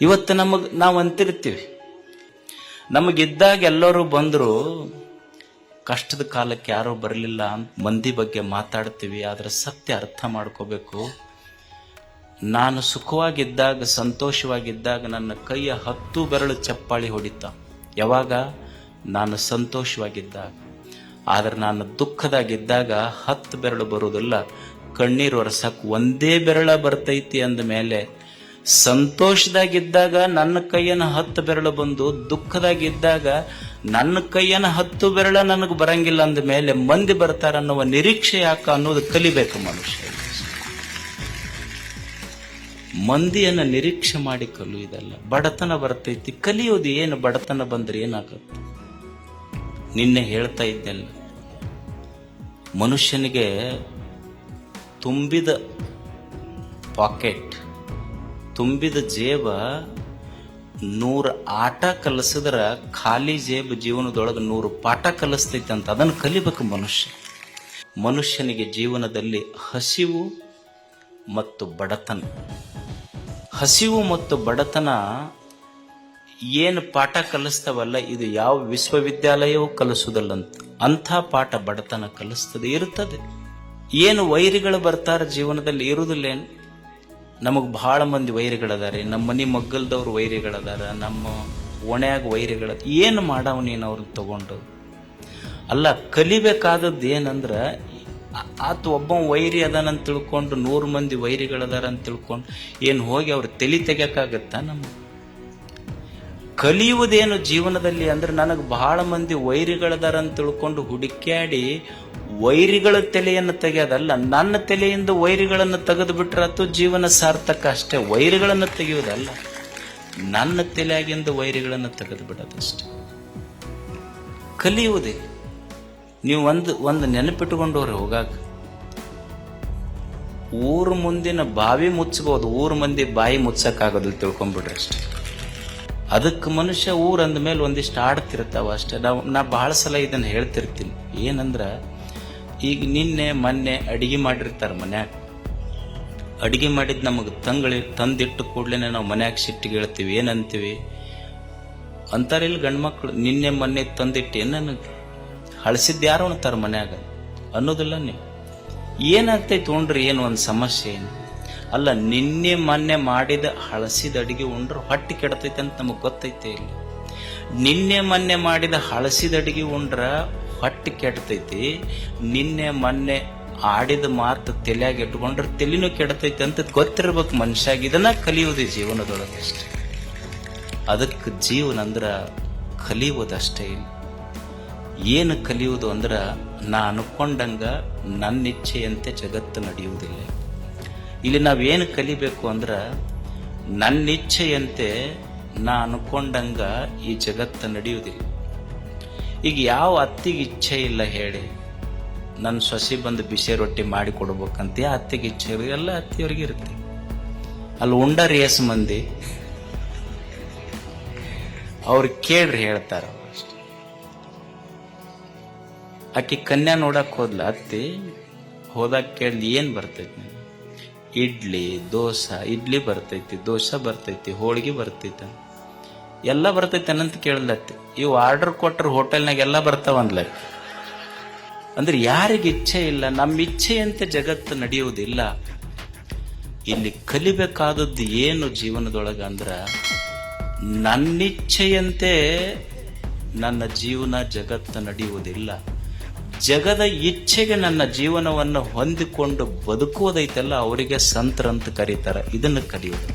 ಇವತ್ತು ನಮಗ್ ನಾವು ಅಂತಿರ್ತೀವಿ. ನಮಗಿದ್ದಾಗ ಎಲ್ಲರೂ ಬಂದರು, ಕಷ್ಟದ ಕಾಲಕ್ಕೆ ಯಾರೂ ಬರಲಿಲ್ಲ ಅಂತ ಮಂದಿ ಬಗ್ಗೆ ಮಾತಾಡ್ತೀವಿ, ಆದ್ರೆ ಸತ್ಯ ಅರ್ಥ ಮಾಡ್ಕೋಬೇಕು. ನಾನು ಸುಖವಾಗಿದ್ದಾಗ, ಸಂತೋಷವಾಗಿದ್ದಾಗ ನನ್ನ ಕೈಯ ಹತ್ತು ಬೆರಳು ಚಪ್ಪಾಳಿ ಹೊಡಿತ. ಯಾವಾಗ? ನಾನು ಸಂತೋಷವಾಗಿದ್ದಾಗ. ಆದ್ರೆ ನಾನು ದುಃಖದಾಗಿದ್ದಾಗ ಹತ್ತು ಬೆರಳು ಬರುವುದಿಲ್ಲ. ಕಣ್ಣೀರು ಒರೆಸಕ್ ಒಂದೇ ಬೆರಳ ಬರ್ತೈತಿ ಅಂದ ಮೇಲೆ ಸಂತೋಷದಾಗಿದ್ದಾಗ ನನ್ನ ಕೈಯನ್ನು ಹತ್ತು ಬೆರಳು ಬಂದು, ದುಃಖದಾಗಿದ್ದಾಗ ನನ್ನ ಕೈಯನ್ನು ಹತ್ತು ಬೆರಳ ನನಗೆ ಬರಂಗಿಲ್ಲ ಅಂದ ಮೇಲೆ ಮಂದಿ ಬರ್ತಾರ ಅನ್ನುವ ನಿರೀಕ್ಷೆ ಯಾಕ ಅನ್ನೋದು ಕಲಿಬೇಕು ಮನುಷ್ಯ. ಮಂದಿಯನ್ನು ನಿರೀಕ್ಷೆ ಮಾಡಿ ಕಲಿಯುವುದಲ್ಲ ಬಡತನ ಬರ್ತೈತಿ. ಕಲಿಯೋದು ಏನು? ಬಡತನ ಬಂದ್ರೆ ಏನಾಗುತ್ತೆ? ನಿನ್ನೆ ಹೇಳ್ತಾ ಇದ್ದೆಲ್ಲ. ಮನುಷ್ಯನಿಗೆ ತುಂಬಿದ ಪಾಕೆಟ್ ತುಂಬಿದ ಜೇಬ ನೂರು ಆಟ ಕಲಿಸಿದ್ರ ಖಾಲಿ ಜೇಬ ಜೀವನದೊಳಗೆ ನೂರು ಪಾಠ ಕಲಿಸ್ತೈತೆ ಅಂತ ಅದನ್ನು ಕಲಿಬೇಕು ಮನುಷ್ಯ. ಮನುಷ್ಯನಿಗೆ ಜೀವನದಲ್ಲಿ ಹಸಿವು ಮತ್ತು ಬಡತನ. ಹಸಿವು ಮತ್ತು ಬಡತನ ಏನು ಪಾಠ ಕಲಿಸ್ತಾವಲ್ಲ, ಇದು ಯಾವ ವಿಶ್ವವಿದ್ಯಾಲಯವೂ ಕಲಿಸುವುದಲ್ಲಂತ ಅಂಥ ಪಾಠ ಬಡತನ ಕಲಿಸ್ತದೆ ಇರುತ್ತದೆ. ಏನು ವೈರಿಗಳು ಬರ್ತಾರೆ ಜೀವನದಲ್ಲಿ ಇರುವುದಿಲ್ಲೇನು ನಮಗೆ ಬಹಳ ಮಂದಿ ವೈರಿಗಳದಾರೆ. ನಮ್ಮ ಮನೆ ಮಗ್ಗಲ್ದವ್ರು ವೈರಿಗಳದಾರ, ನಮ್ಮ ಒಣ್ಯಾಗ ವೈರಿಗಳ, ಏನು ಮಾಡವ್ ನೀನು ಅವ್ರನ್ನ ತಗೊಂಡು? ಅಲ್ಲ, ಕಲಿಬೇಕಾದದ್ದು ಏನಂದ್ರೆ, ಆತ ಒಬ್ಬ ವೈರಿ ಅದಾನಂತ ತಿಳ್ಕೊಂಡು, ನೂರು ಮಂದಿ ವೈರಿಗಳದಾರ ಅಂತ ತಿಳ್ಕೊಂಡು, ಏನು ಹೋಗಿ ಅವ್ರ ತಲೆ ತೆಗಿಯಕ್ಕಾಗತ್ತಾ ನಮ್ಮ ಕಲಿಯುವುದೇನು ಜೀವನದಲ್ಲಿ ಅಂದ್ರೆ ನನಗೆ ಬಹಳ ಮಂದಿ ವೈರಿಗಳದಾರ ಅಂತ ತಿಳ್ಕೊಂಡು ಹುಡುಕ್ಯಾಡಿ ವೈರಿಗಳ ತಲೆಯನ್ನು ತೆಗೆಯೋದಲ್ಲ, ನನ್ನ ತಲೆಯಿಂದ ವೈರಿಗಳನ್ನು ತೆಗೆದು ಬಿಟ್ರೆ ಅಥವಾ ಜೀವನ ಸಾರ್ಥಕ ಅಷ್ಟೇ. ವೈರಿಗಳನ್ನು ತೆಗೆಯುವುದಲ್ಲ ನನ್ನ ತಲೆಯಾಗಿಂದ ವೈರಿಗಳನ್ನು ತೆಗೆದು ಬಿಡೋದಷ್ಟೆ ಕಲಿಯುವುದೇ. ನೀವು ಒಂದು ಒಂದು ನೆನಪಿಟ್ಟುಕೊಂಡವ್ರೆ ಹೋಗಾಕ ಊರ ಮುಂದಿನ ಬಾವಿ ಮುಚ್ಚಬಹುದು ಊರ ಮಂದಿ ಬಾಯಿ ಮುಚ್ಚಕ್ಕಾಗೋದಿಲ್ಲ ತಿಳ್ಕೊಂಬಿಡ್ರಿ ಅಷ್ಟೇ. ಅದಕ್ಕೆ ಮನುಷ್ಯ ಊರಂದ ಮೇಲೆ ಒಂದಿಷ್ಟು ಆಡ್ತಿರ್ತಾವ ಅಷ್ಟೇ. ನಾವು, ನಾ ಬಹಳ ಸಲ ಇದನ್ನು ಹೇಳ್ತಿರ್ತೀನಿ. ಏನಂದ್ರ ಈಗ ನಿನ್ನೆ, ಮೊನ್ನೆ ಅಡಿಗೆ ಮಾಡಿರ್ತಾರೆ ಮನ್ಯಾಗ. ಅಡಿಗೆ ಮಾಡಿದ್ ನಮಗೆ ತಂಗಳಿ ತಂದಿಟ್ಟು ಕೂಡ್ಲೇನೆ ನಾವು ಮನ್ಯಾಗ ಸಿಟ್ಟಿಗೆ ಹೇಳ್ತೀವಿ, ಏನಂತೀವಿ? ಅಂತಾರಿಲ್ಲ ಗಂಡು ಮಕ್ಕಳು ನಿನ್ನೆ, ಮೊನ್ನೆ ತಂದಿಟ್ಟು ಏನನ್ನು ಹಳಸಿದ್ದು ಯಾರು ಅಂತಾರೆ ಮನ್ಯಾಗ? ಅನ್ನೋದಿಲ್ಲ ನೀವು ಏನಾಗ್ತೈತೆ ಉಂಡ್ರಿ ಏನು ಒಂದು ಸಮಸ್ಯೆ ಏನು? ಅಲ್ಲ, ನಿನ್ನೆ, ಮೊನ್ನೆ ಮಾಡಿದ ಹಳಸಿದ ಅಡಿಗೆ ಉಂಡ್ರೆ ಹೊಟ್ಟೆ ಕೆಡ್ತೈತೆ ಅಂತ ನಮಗೆ ಗೊತ್ತೈತೆ ಇಲ್ಲಿ. ನಿನ್ನೆ, ಮೊನ್ನೆ ಮಾಡಿದ ಹಳಸಿದ ಅಡಿಗೆ ಉಂಡ್ರ ಹೊಟ್ಟೆ ಕೆಡ್ತೈತಿ ನಿನ್ನೆ, ಮೊನ್ನೆ ಆಡಿದ ಮಾತು ತಲೆಯಾಗ ಇಟ್ಕೊಂಡ್ರೆ ತಲೆನೂ ಕೆಡ್ತೈತಿ ಅಂತ ಗೊತ್ತಿರ್ಬೇಕು ಮನುಷ್ಯಾಗ. ಇದನ್ನ ಕಲಿಯೋದು ಜೀವನದೊಳಗೆ ಅಷ್ಟೇ. ಅದಕ್ಕೆ ಜೀವನ ಅಂದ್ರೆ ಕಲಿಯುವುದಷ್ಟೇ ಏನು ಕಲಿಯುವುದು ಅಂದ್ರೆ ನಾ ಅನ್ಕೊಂಡಂಗ ನನ್ನ ಇಚ್ಛೆಯಂತೆ ಜಗತ್ತು ನಡೆಯುವುದಿಲ್ಲ. ಇಲ್ಲಿ ನಾವೇನು ಕಲಿಬೇಕು ಅಂದ್ರೆ ನನ್ನ ಇಚ್ಛೆಯಂತೆ ನಾ ಅನ್ಕೊಂಡಂಗ ಈ ಜಗತ್ತು ನಡೆಯುವುದಿಲ್ಲ. ಈಗ ಯಾವ ಅತ್ತಿಗೆ ಇಚ್ಛೆ ಇಲ್ಲ ಹೇಳಿ. ನನ್ನ ಸೊಸಿ ಬಂದು ಬಿಸಿ ರೊಟ್ಟಿ ಮಾಡಿ ಕೊಡ್ಬೇಕಂತ ಅತ್ತಿಗೆ ಇಚ್ಛೆ ಎಲ್ಲ ಅತ್ತಿಯವ್ರಿಗೆ ಇರುತ್ತೆ. ಅಲ್ಲಿ ಉಂಡ ರೇಸ್ ಮಂದಿ. ಅವ್ರು ಕೇಳ್ರಿ ಹೇಳ್ತಾರ ಅವ್ರು ಆಕೆ ಕನ್ಯಾ ನೋಡಕ್ ಹೋದ್ಲ, ಅತ್ತಿ ಹೋದಾಗ ಕೇಳ್ದು ಏನ್ ಬರ್ತೈತಿ? ಇಡ್ಲಿ, ದೋಸೆ, ಇಡ್ಲಿ ಬರ್ತೈತಿ, ದೋಸೆ ಬರ್ತೈತಿ, ಹೋಳಿಗೆ ಬರ್ತೈತ ಎಲ್ಲ ಬರ್ತೈತೆ ಅನ್ನಂತ ಕೇಳಲತ್ತೆ. ಇವು ಆರ್ಡರ್ ಕೊಟ್ಟರು ಹೋಟೆಲ್ನಾಗ ಎಲ್ಲ ಬರ್ತಾವಂದ್ಲ. ಅಂದ್ರೆ ಯಾರಿಗೆ ಇಚ್ಛೆ ಇಲ್ಲ ನಮ್ಮ ಇಚ್ಛೆಯಂತೆ ಜಗತ್ತು ನಡೆಯುವುದಿಲ್ಲ. ಇಲ್ಲಿ ಕಲಿಬೇಕಾದದ್ದು ಏನು ಜೀವನದೊಳಗ ಅಂದ್ರ, ನನ್ನಿಚ್ಛೆಯಂತೆ ನನ್ನ ಜೀವನ ಜಗತ್ತು ನಡೆಯುವುದಿಲ್ಲ. ಜಗದ ಇಚ್ಛೆಗೆ ನನ್ನ ಜೀವನವನ್ನು ಹೊಂದಿಕೊಂಡು ಬದುಕುವುದೈತಲ್ಲ, ಅವರಿಗೆ ಸಂತರಂತ ಕರೀತಾರೆ. ಇದನ್ನು ಕಲಿಯೋದು